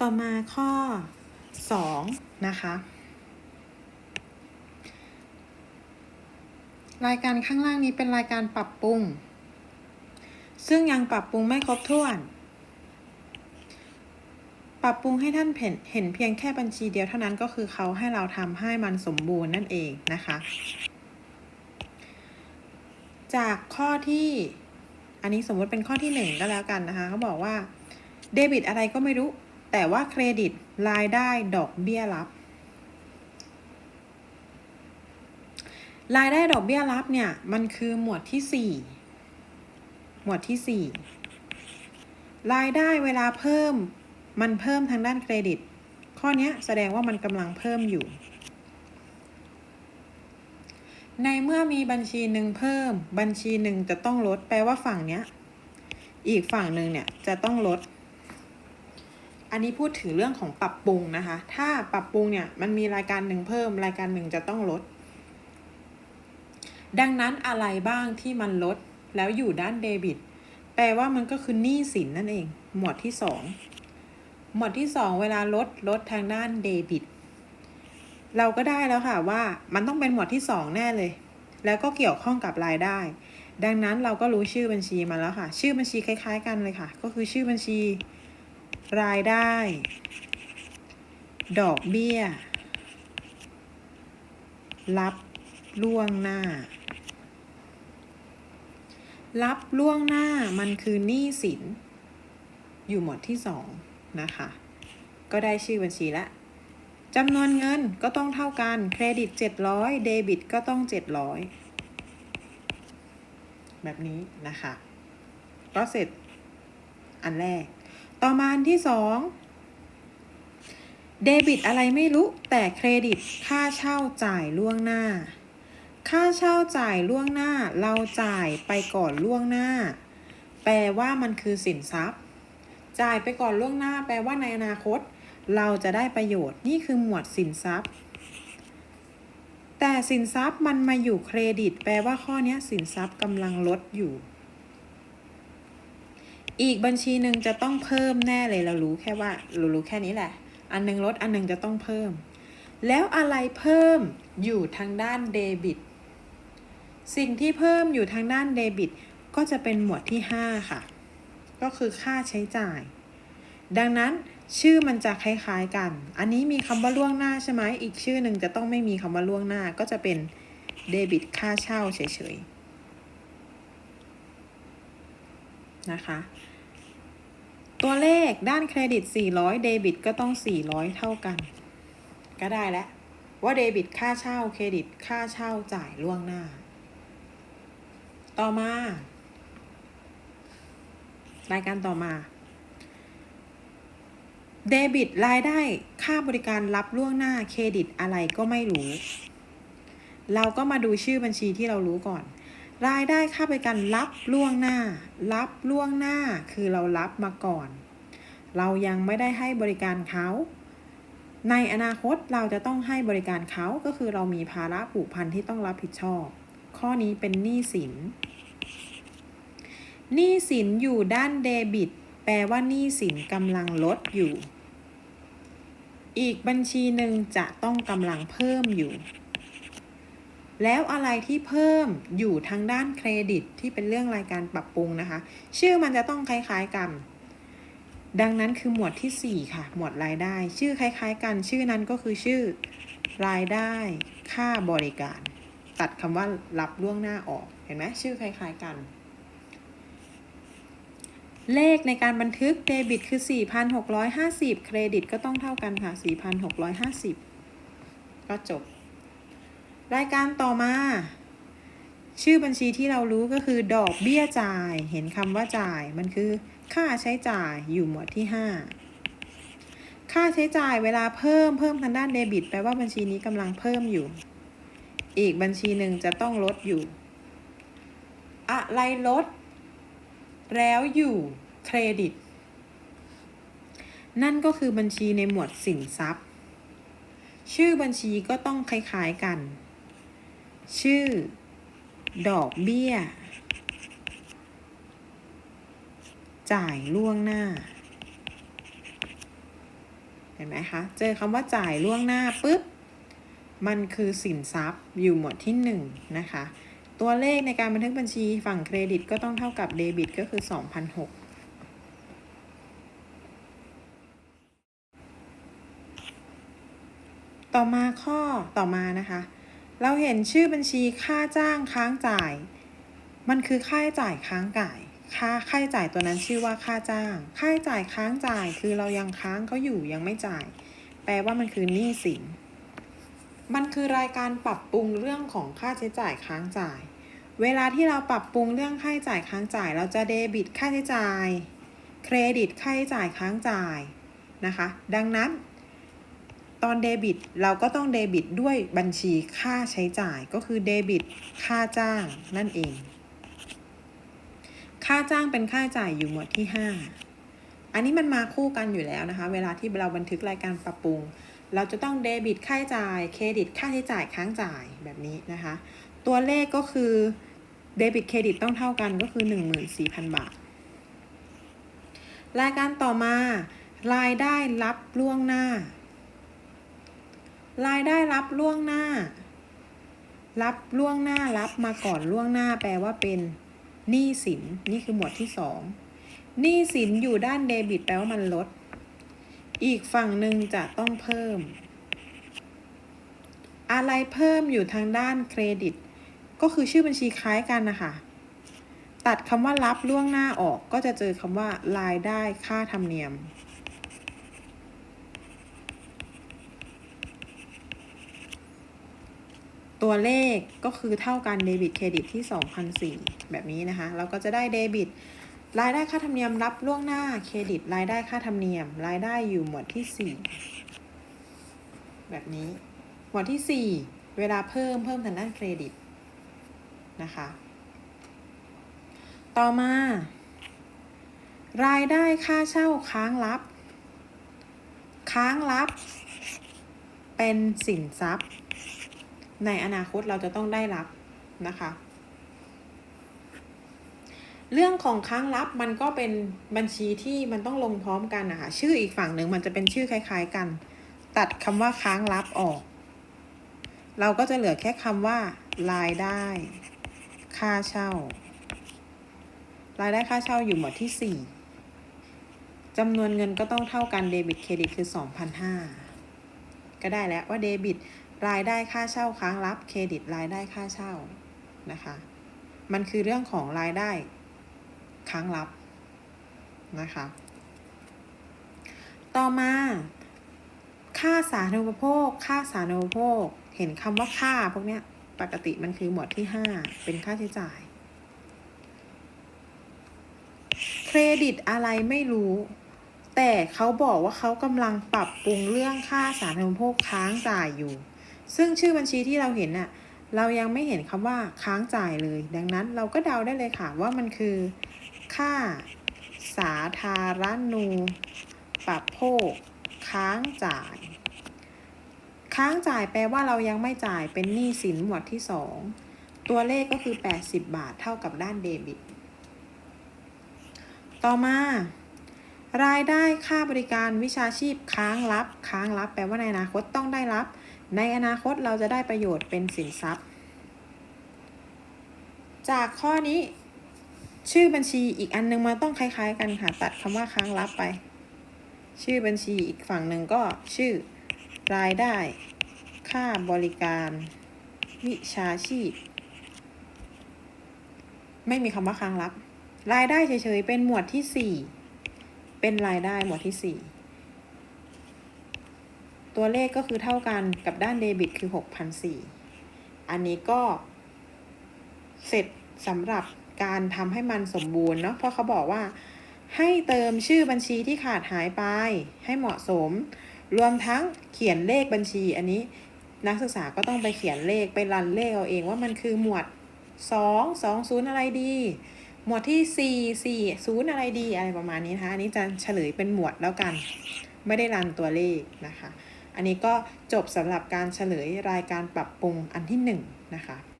ต่อมาข้อ 2 นะคะ รายการข้างล่างนี้เป็นรายการปรับปรุง ซึ่งยังปรับปรุงไม่ครบถ้วน ปรับปรุงให้ท่านเห็นเห็นเพียงแค่บัญชีเดียวเท่านั้นก็คือเขาให้เราทำให้มันสมบูรณ์นั่นเองนะคะ จากข้อที่อันนี้สมมติเป็นข้อที่หนึ่งก็แล้วกันนะคะเขาบอกว่าเดบิตอะไรก็ไม่รู้ แต่ว่าเครดิตรายได้ดอกเบี้ยรับ รายได้ดอกเบี้ยรับเนี่ย มันคือหมวดที่สี่หมวดที่สี่รายได้เวลาเพิ่มมันเพิ่มทางด้านเครดิต ข้อนี้แสดงว่ามันกำลังเพิ่มอยู่ ในเมื่อมีบัญชีหนึ่งเพิ่ม บัญชีหนึ่งจะต้องลดแปลว่าฝั่งเนี้ย อีกฝั่งหนึ่งเนี่ยจะต้องลด อันนี้พูดถึงเรื่องของปรับปรุงนะคะ ถ้าปรับปรุงเนี่ยมันมีรายการหนึ่งเพิ่ม รายการหนึ่งจะต้องลด ดังนั้นอะไรบ้างที่มันลดแล้วอยู่ด้านเดบิต แปลว่ามันก็คือหนี้สินนั่นเอง หมวดที่สองหมวดที่สองเวลาลดลดทางด้านเดบิต เราก็ได้แล้วค่ะว่ามันต้องเป็นหมวดที่สองแน่เลย แล้วก็เกี่ยวข้องกับรายได้ ดังนั้นเราก็รู้ชื่อบัญชีมาแล้วค่ะ ชื่อบัญชีคล้าย ๆ กันเลยค่ะ ก็คือชื่อบัญชี รายได้ ดอกเบี้ย รับล่วงหน้า รับล่วงหน้ามันคือหนี้สิน อยู่หมวดที่สองนะคะ ก็ได้ชื่อบัญชีละจำนวนเงินก็ต้องเท่ากัน เครดิต 700 เดบิตก็ต้อง 700 แบบนี้นะคะ ก็เสร็จอันแรก ต่อมาอันที่สองเดบิตอะไรไม่รู้ แต่เครดิตค่าเช่าจ่ายล่วงหน้า ค่าเช่าจ่ายล่วงหน้า เราจ่ายไปก่อนล่วงหน้า แปลว่ามันคือสินทรัพย์ จ่ายไปก่อนล่วงหน้า แปลว่าในอนาคต เราจะได้ประโยชน์นี่คือหมวดสินทรัพย์ แต่สินทรัพย์มันมาอยู่เครดิต แปลว่าข้อนี้สินทรัพย์กำลังลดอยู่ อีกบัญชีหนึ่งจะต้องเพิ่มแน่เลยเรารู้แค่ว่าเรารู้แค่นี้แหละ อันหนึงลดอันหนึงจะต้องเพิ่ม แล้วอะไรเพิ่มอยู่ทางด้านเดบิต สิ่งที่เพิ่มอยู่ทางด้านเดบิต ก็จะเป็นหมวดที่ 5 ค่ะ ก็คือค่าใช้จ่าย ดังนั้นชื่อมันจะคล้ายๆกัน อันนี้มีคำว่าล่วงหน้าใช่ไหม อีกชื่อหนึ่งจะต้องไม่มีคำว่าล่วงหน้า ก็จะเป็นเดบิตค่าเช่าเฉยๆ นะคะ ตัวเลขด้านเครดิต 400 เดบิตก็ต้อง 400 เท่ากัน ก็ได้แล้วว่าเดบิตค่าเช่าเครดิตค่าเช่าจ่ายล่วงหน้า ต่อมา รายการต่อมา เดบิตรายได้ค่าบริการรับล่วงหน้าเครดิตอะไรก็ไม่รู้ เราก็มาดูชื่อบัญชีที่เรารู้ก่อน รายได้ค่าบริการรับล่วงหน้า รับล่วงหน้าคือเรารับมาก่อน เรายังไม่ได้ให้บริการเขา ในอนาคตเราจะต้องให้บริการเขาก็คือเรามีภาระผูกพันที่ต้องรับผิดชอบ ข้อนี้เป็นหนี้สินหนี้สินอยู่ด้านเดบิต แปลว่าหนี้สินกำลังลดอยู่ อีกบัญชีหนึ่งจะต้องกำลังเพิ่มอยู่ แล้วอะไรที่เพิ่มอยู่ทางด้านเครดิตที่เป็นเรื่องรายการปรับปรุงนะคะ ชื่อมันจะต้องคล้ายๆกัน ดังนั้นคือหมวดที่ 4 ค่ะ หมวดรายได้ ชื่อคล้ายๆ กัน ชื่อนั้นก็คือชื่อรายได้ค่าบริการ ตัดคำว่ารับล่วงหน้าออก เห็นไหมชื่อคล้ายๆกัน เลขในการบันทึกเดบิตคือ 4,650 เครดิตก็ต้องเท่ากันค่ะ 4,650 ก็จบ รายการต่อมา ชื่อบัญชีที่เรารู้ก็คือ ดอกเบี้ยจ่าย เห็นคำว่าจ่ายมันคือ ค่าใช้จ่ายอยู่หมวดที่ 5 ค่าใช้จ่ายเวลาเพิ่มเพิ่มทางด้านเดบิต แปลว่าบัญชีนี้กำลังเพิ่มอยู่ อีกบัญชีหนึ่งจะต้องลดอยู่ อะไรลด แล้วอยู่เครดิต นั่นก็คือบัญชีในหมวดสินทรัพย์ ชื่อบัญชีก็ต้องคล้ายๆกัน ชื่อ ดอกเบี้ย จ่ายล่วงหน้า เห็นไหมคะ เจอคำว่าจ่ายล่วงหน้าปุ๊บ มันคือสินทรัพย์อยู่หมวดที่1นนะคะ ตัวเลขในการบันทึกบัญชีฝั่งเครดิตก็ต้องเท่ากับเดบิตก็คือ 2,006ต่อมาข้อต่อมานะคะ เราเห็นชื่อบัญชีค่าจ้างค้างจ่าย มันคือค่าใช้จ่ายค้างจ่าย ค่าค่าใช้จ่ายตัวนั้นชื่อว่าค่าจ้าง ค่าใช้จ่ายค้างจ่ายคือเรายังค้างเขาอยู่ยังไม่จ่าย แปลว่ามันคือหนี้สิน มันคือรายการปรับปรุงเรื่องของค่าใช้จ่ายค้างจ่าย เวลาที่เราปรับปรุงเรื่องค่าใช้จ่ายค้างจ่าย เราจะเดบิตค่าใช้จ่าย เครดิตค่าใช้จ่ายค้างจ่ายนะคะ ดังนั้น ตอนเดบิตเราก็ต้องเดบิตด้วยบัญชีค่าใช้จ่ายก็คือเดบิตค่าจ้างนั่นเอง ค่าจ้างเป็นค่าจ่ายอยู่หมวดที่ 5 อันนี้มันมาคู่กันอยู่แล้วนะคะ เวลาที่เราบันทึกรายการปรับปรุง เราจะต้องเดบิตค่าใช้จ่าย เครดิตค่าใช้จ่ายค้างจ่ายแบบนี้นะคะ ตัวเลขก็คือเดบิตเครดิตต้องเท่ากันก็คือ 14,000 บาท รายการต่อมารายได้รับล่วงหน้า รายได้รับล่วงหน้า รับล่วงหน้ารับมาก่อนล่วงหน้าแปลว่าเป็นหนี้สินนี่คือหมวดที่สองหนี้สินอยู่ด้านเดบิตแปลว่ามันลด อีกฝั่งหนึ่งจะต้องเพิ่ม อะไรเพิ่มอยู่ทางด้านเครดิต ก็คือชื่อบัญชีคล้ายกันนะคะตัดคำว่ารับล่วงหน้าออกก็จะเจอคำว่ารายได้ค่าธรรมเนียม ตัวเลขก็คือเท่ากันเดบิตเครดิตที่2,004แบบนี้นะคะ เราก็จะได้เดบิตรายได้ค่าธรรมเนียมรับล่วงหน้าเครดิต รายได้ค่าธรรมเนียม รายได้อยู่หมวดที่ 4 แบบนี้ หมวดที่ 4 เวลาเพิ่มเพิ่มทางด้านเครดิตนะคะ ต่อมา รายได้ค่าเช่าค้างรับ ค้างรับ เป็นสินทรัพย์ ในอนาคตเราจะต้องได้รับนะคะ เรื่องของค้างรับมันก็เป็นบัญชีที่มันต้องลงพร้อมกันนะคะชื่ออีกฝั่งหนึ่งมันจะเป็นชื่อคล้าย ๆกัน ตัดคำว่าค้างรับออก เราก็จะเหลือแค่คำว่ารายได้ ค่าเช่า รายได้ค่าเช่าอยู่หมวดที่สี่จำนวนเงินก็ต้องเท่ากันเดบิตเครดิตคือ 2,500 ก็ได้แล้วว่าเดบิต รายได้ค่าเช่าค้างรับเครดิตรายได้ค่าเช่านะคะ มันคือเรื่องของรายได้ค้างรับนะคะ ต่อมา ค่าสาธารณูปโภค ค่าสาธารณูปโภค เห็นคำว่าค่าพวกเนี้ยปกติมันคือหมวดที่ 5 เป็นค่าใช้จ่าย เครดิตอะไรไม่รู้ แต่เขาบอกว่าเขากำลังปรับปรุงเรื่องค่าสาธารณูปโภคค้างจ่ายอยู่ ซึ่งชื่อบัญชีที่เราเห็นน่ะเรายังไม่เห็นคำว่าค้างจ่ายเลย ดังนั้นเราก็เดาได้เลยค่ะว่ามันคือ ค่า สาธารณูปโภค ค้างจ่าย ค้างจ่ายแปลว่าเรายังไม่จ่ายเป็นหนี้สินหมวดที่ 2 ตัวเลขก็คือ 80 บาทเท่ากับด้านเดบิต ต่อมา รายได้ค่าบริการวิชาชีพค้างรับ ค้างรับแปลว่าในอนาคตต้องได้รับ ในอนาคตเราจะได้ประโยชน์เป็นสินทรัพย์ จากข้อนี้ ชื่อบัญชีอีกอันนึงมันต้องคล้ายๆ กันค่ะ ตัดคำว่าค้างรับไป ชื่อบัญชีอีกฝั่งหนึ่งก็ชื่อรายได้ ค่าบริการ วิชาชีพ ไม่มีคำว่าค้างรับ รายได้เฉยๆ เป็นหมวดที่ 4 เป็นรายได้หมวดที่ 4 ตัวเลขก็คือเท่ากันกับด้านเดบิตคือ 6,004อันนี้ก็เสร็จสำหรับการทำให้มันสมบูรณ์เนาะเพราะเขาบอกว่า ให้เติมชื่อบัญชีที่ขาดหายไป ให้เหมาะสม รวมทั้งเขียนเลขบัญชี อันนี้นักศึกษาก็ต้องไปเขียนเลขไปรันเลขเอาเองว่ามันคือหมวด 2 2 0 อะไรดี หมวดที่ 4 4 0 อะไรดีอะไรประมาณนี้นะคะอันนี้จะเฉลยเป็นหมวดแล้วกัน ไม่ได้รันตัวเลขนะคะ อันนี้ก็จบสำหรับการเฉลยรายการปรับปรุงอันที่1นะคะ